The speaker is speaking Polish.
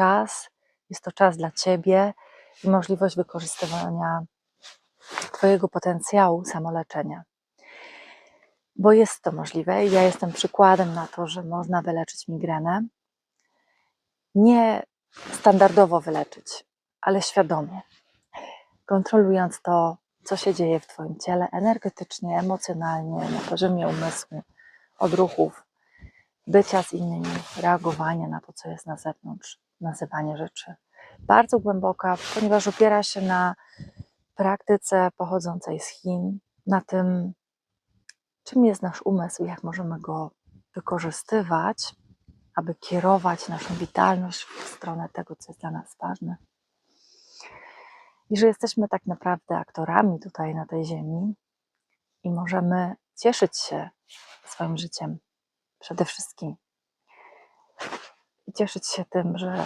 czas, jest to czas dla ciebie i możliwość wykorzystywania Twojego potencjału samoleczenia. Bo jest to możliwe i ja jestem przykładem na to, że można wyleczyć migrenę. Nie standardowo wyleczyć, ale świadomie. Kontrolując to, co się dzieje w Twoim ciele energetycznie, emocjonalnie, na poziomie umysłu, odruchów, bycia z innymi, reagowania na to, co jest na zewnątrz, nazywanie rzeczy. Bardzo głęboka, ponieważ opiera się na praktyce pochodzącej z Chin, na tym, czym jest nasz umysł, jak możemy go wykorzystywać, aby kierować naszą witalność w stronę tego, co jest dla nas ważne. I że jesteśmy tak naprawdę aktorami tutaj na tej ziemi i możemy cieszyć się swoim życiem przede wszystkim. Cieszyć się tym, że